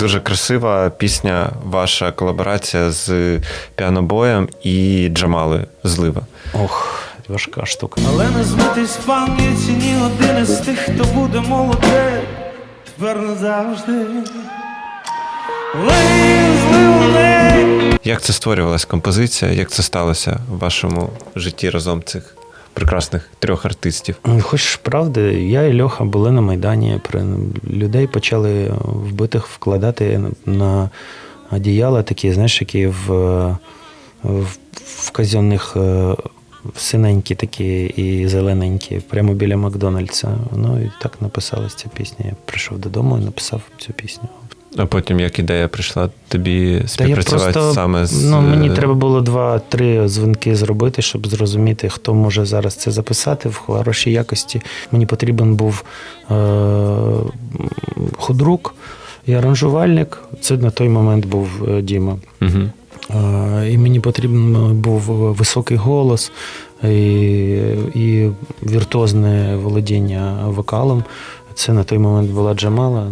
дуже красива пісня, ваша колаборація з піанобоєм і Джамали Злива. Ох, важка штука. Але не збитись в пам'яті ні один із тих, хто буде молодий, тепер назавжди. Як це створювалась композиція? Як це сталося в вашому житті разом цих прекрасних трьох артистів? Хочеш правди, я і Льоха були на Майдані. Людей почали вбитих вкладати на одіяла такі, знаєш, які в, в, в казенних е, синенькі такі і зелененькі, прямо біля Макдональдса. Ну і так написалась ця пісня. Я прийшов додому і написав цю пісню. А потім як ідея прийшла тобі співпрацювати просто, саме з ну, мені е, треба було два-три дзвінки зробити, щоб зрозуміти, хто може зараз це записати в хорошій якості. Мені потрібен був е- худрук і аранжувальник. Це на той момент був е, Діма. Е, І мені потрібен був високий голос і, і віртуозне володіння вокалом. Це на той момент була Джамала.